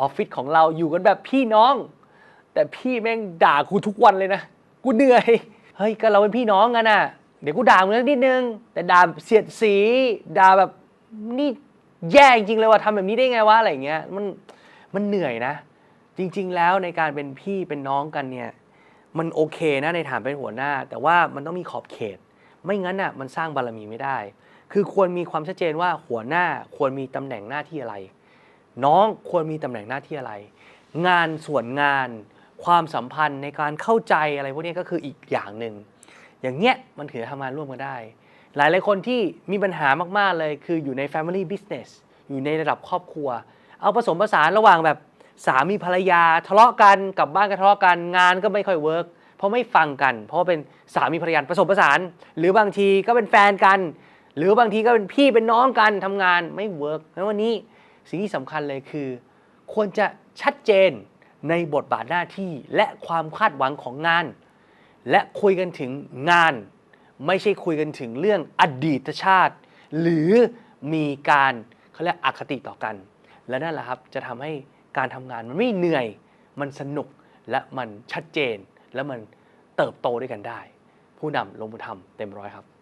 ออฟฟิศของเราอยู่กันแบบพี่น้อง แต่พี่แม่งด่ากูทุกวันเลยนะ กูเหนื่อย เฮ้ยก็เราเป็นพี่น้องกันน่ะ เดี๋ยวกูด่ามึงสักนิดนึง แต่ด่าเสียดสี ด่าแบบนี่แย่จริงๆเลยว่าทำแบบนี้ได้ไงวะอะไรเงี้ย มันมันเหนื่อยนะ จริง ๆ แล้วในการเป็นพี่เป็นน้องกันเนี่ยมันโอเคนะในฐานเป็นหัวหน้า แต่ว่ามันต้องมีขอบเขต ไม่งั้นน่ะมันสร้างบารมีไม่ได้ คือควรมีความชัดเจนว่าหัวหน้าควรมีตำแหน่งหน้าที่อะไร น้องควรมีตำแหน่งหน้าที่อะไร งานส่วนงาน ความสัมพันธ์ในการเข้าใจอะไรพวกนี้ก็คืออีกอย่างหนึ่งอย่างเงี้ยมันถือทำงานร่วมกันได้ หลายหลายคนที่มีปัญหามากๆเลยคืออยู่ใน Family Business อยู่ในระดับครอบครัว เอาผสมผสานระหว่างแบบสามีภรรยาทะเลาะกันกลับบ้านก็ทะเลาะกันงานก็ไม่ค่อยเวิร์กเพราะไม่ฟังกัน เพราะเป็นสามีภรรยาผสมผสาน หรือบางทีก็เป็นแฟนกัน หรือบางทีก็เป็นพี่เป็นน้องกันทำงานไม่เวิร์กแล้ววันนี้ สิ่งที่สำคัญเลยคือ ควรจะชัดเจนในบทบาทหน้าที่และความคาดหวังของงาน และคุยกันถึงงาน ไม่ใช่คุยกันถึงเรื่องอดีตชาติ หรือมีการเขาเรียกอคติต่อกัน และนั่นแหละครับจะทำให้การทำงานมันไม่เหนื่อย มันสนุกและมันชัดเจน และมันเติบโตด้วยกันได้ ผู้นำลงมือทำเต็มร้อยครับ